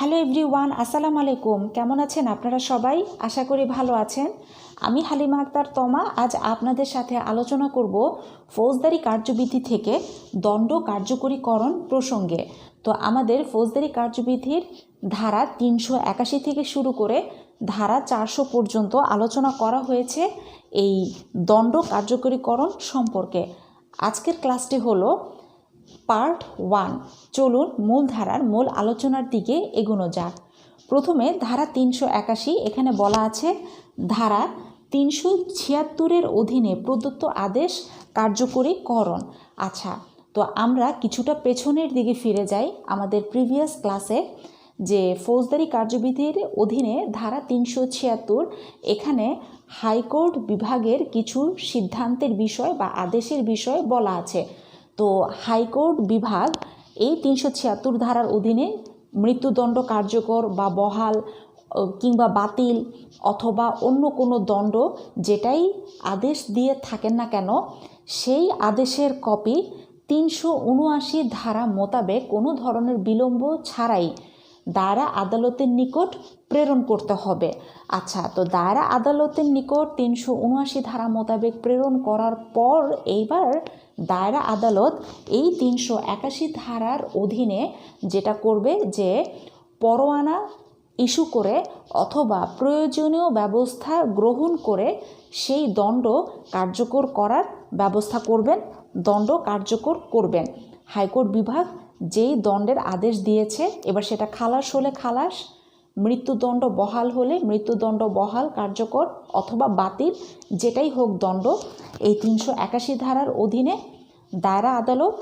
Hello everyone, আসসালামু আলাইকুম। কেমন আছেন আপনারা সবাই? আশা করি ভালো আছেন। আমি হালিমা আক্তার তমা। আজ আপনাদের সাথে আলোচনা করব ফৌজদারি কার্যবিধি থেকে দণ্ড কার্যকরীকরণ প্রসঙ্গে। তো আমাদের ফৌজদারি কার্যবিধির ধারা তিনশো একাশি থেকে শুরু করে ধারা চারশো পর্যন্ত আলোচনা করা হয়েছে এই দণ্ড কার্যকরীকরণ সম্পর্কে। আজকের ক্লাসটি হলো পার্ট ওয়ান। চলুন মূল ধারার মূল আলোচনার দিকে এগোনো যাক। প্রথমে ধারা তিনশো একাশি, এখানে বলা আছে, ধারা তিনশো ছিয়াত্তরের অধীনে প্রদত্ত আদেশ কার্যকরীকরণ আচ্ছা তো আমরা কিছুটা পেছনের দিকে ফিরে যাই আমাদের প্রিভিয়াস ক্লাসে, যে ফৌজদারি কার্যবিধির অধীনে ধারা তিনশো ছিয়াত্তর, এখানে হাইকোর্ট বিভাগের কিছু সিদ্ধান্তের বিষয় বা আদেশের বিষয় বলা আছে। তো হাইকোর্ট বিভাগ এই তিনশো ছিয়াত্তর ধারার অধীনে মৃত্যুদণ্ড কার্যকর বা বহাল কিংবা বাতিল অথবা অন্য কোনো দণ্ড যেটাই আদেশ দিয়ে থাকেন না কেন, সেই আদেশের কপি তিনশো উনআশি ধারা মোতাবেক কোনো ধরনের বিলম্ব ছাড়াই দায়রা আদালতের নিকট প্রেরণ করতে হবে। আচ্ছা তো দায়রা আদালতের নিকট তিনশো উনআশি ধারা মোতাবেক প্রেরণ করার পর এইবার দায়রা আদালত এই তিনশো একাশি ধারার অধীনে যেটা করবে যে পরোয়ানা ইস্যু করে অথবা প্রয়োজনীয় ব্যবস্থা গ্রহণ করে সেই দণ্ড কার্যকর করার ব্যবস্থা করবেন, দণ্ড কার্যকর করবেন। হাইকোর্ট বিভাগ যেই দণ্ডের আদেশ দিয়েছে, এবার সেটা খালাস হলে খালাস, মৃত্যুদণ্ড বহাল হলে মৃত্যুদণ্ড বহাল, কার্যকর অথবা বাতিল, যেটাই হোক দণ্ড, এই তিনশো একাশি ধারার অধীনে দায়রা আদালত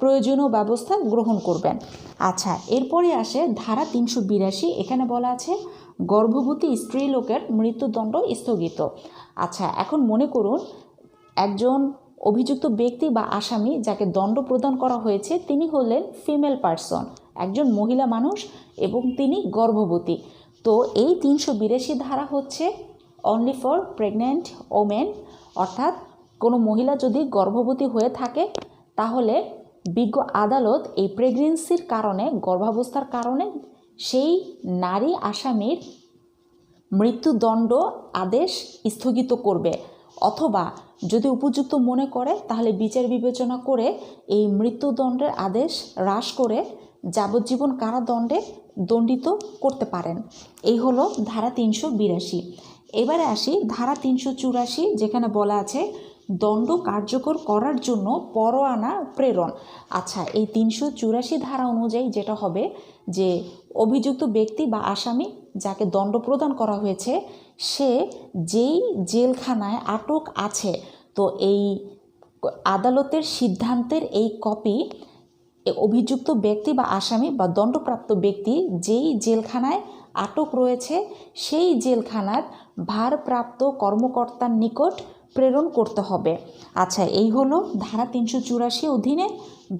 প্রয়োজনীয় ব্যবস্থা গ্রহণ করবেন। আচ্ছা এরপরে আসে ধারা তিনশো বিরাশি, এখানে বলা আছে, গর্ভবতী স্ত্রী লোকের মৃত্যুদণ্ড স্থগিত। আচ্ছা এখন মনে করুন, একজন অভিযুক্ত ব্যক্তি বা আসামি যাকে দণ্ড প্রদান করা হয়েছে, তিনি হলেন ফিমেল পার্সন, একজন মহিলা মানুষ এবং তিনি গর্ভবতী। তো এই তিনশো বিরাশি ধারা হচ্ছে অনলি ফর প্রেগন্যান্ট ওমেন অর্থাৎ কোনো মহিলা যদি গর্ভবতী হয়ে থাকে, তাহলে বিজ্ঞ আদালত এই প্রেগনেন্সির কারণে, গর্ভাবস্থার কারণে সেই নারী আসামির মৃত্যুদণ্ড আদেশ স্থগিত করবে। অথবা যদি উপযুক্ত মনে করে, তাহলে বিচার বিবেচনা করে এই মৃত্যুদণ্ডের আদেশ হ্রাস করে যাবজ্জীবন কারাদণ্ডে দণ্ডিত করতে পারেন। এই হলো ধারা তিনশো বিরাশি। এবারে আসি ধারা তিনশো চুরাশি, যেখানে বলা আছে, দণ্ড কার্যকর করার জন্য পরোয়ানা প্রেরণ। আচ্ছা এই তিনশো চুরাশি ধারা অনুযায়ী যেটা হবে যে, অভিযুক্ত ব্যক্তি বা আসামি যাকে দণ্ড প্রদান করা হয়েছে, সে যেই জেলখানায় আটক আছে, তো এই আদালতের সিদ্ধান্তের এই কপি অভিযুক্ত ব্যক্তি বা আসামি বা দণ্ডপ্রাপ্ত ব্যক্তি যেই জেলখানায় আটক রয়েছে, সেই জেলখানার ভারপ্রাপ্ত কর্মকর্তার নিকট প্রেরণ করতে হবে। আচ্ছা এই হলো ধারা তিনশো চুরাশি অধীনে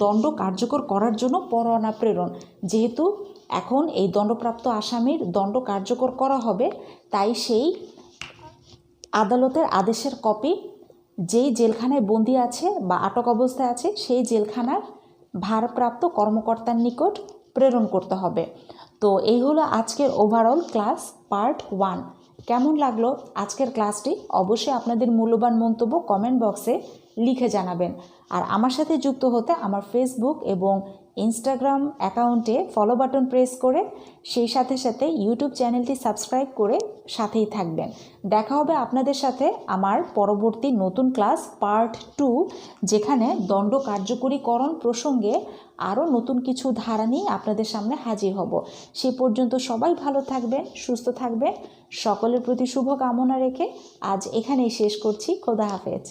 দণ্ড কার্যকর করার জন্য পরোয়ানা প্রেরণ। যেহেতু এখন এই দণ্ডপ্রাপ্ত আসামির দণ্ড কার্যকর করা হবে, তাই সেই আদালতের আদেশের কপি যেই জেলখানায় বন্দি আছে বা আটক অবস্থায় আছে, সেই জেলখানার ভারপ্রাপ্ত কর্মকর্তার নিকট প্রেরণ করতে হবে। তো এই হলো আজকের ওভারঅল ক্লাস পার্ট ওয়ান কেমন লাগল আজকের ক্লাসটি? অবশ্যই আপনাদের মূল্যবান মন্তব্য কমেন্ট বক্সে লিখে জানাবেন। আর আমার সাথে যুক্ত হতে আমার ফেসবুক এবং ইনস্টাগ্রাম অ্যাকাউন্টে ফলো বাটন প্রেস করে সেই সাথে সাথে ইউটিউব চ্যানেলটি সাবস্ক্রাইব করে সাথেই থাকবেন। দেখা হবে আপনাদের সাথে আমার পরবর্তী নতুন ক্লাস পার্ট টু যেখানে দণ্ড কার্যকরীকরণ প্রসঙ্গে আরও নতুন কিছু ধারা নিয়ে আপনাদের সামনে হাজির হব। সে পর্যন্ত সবাই ভালো থাকবেন, সুস্থ থাকবেন, সকলের প্রতি শুভ কামনা রেখে আজ এখানেই শেষ করছি। খোদা হাফেজ।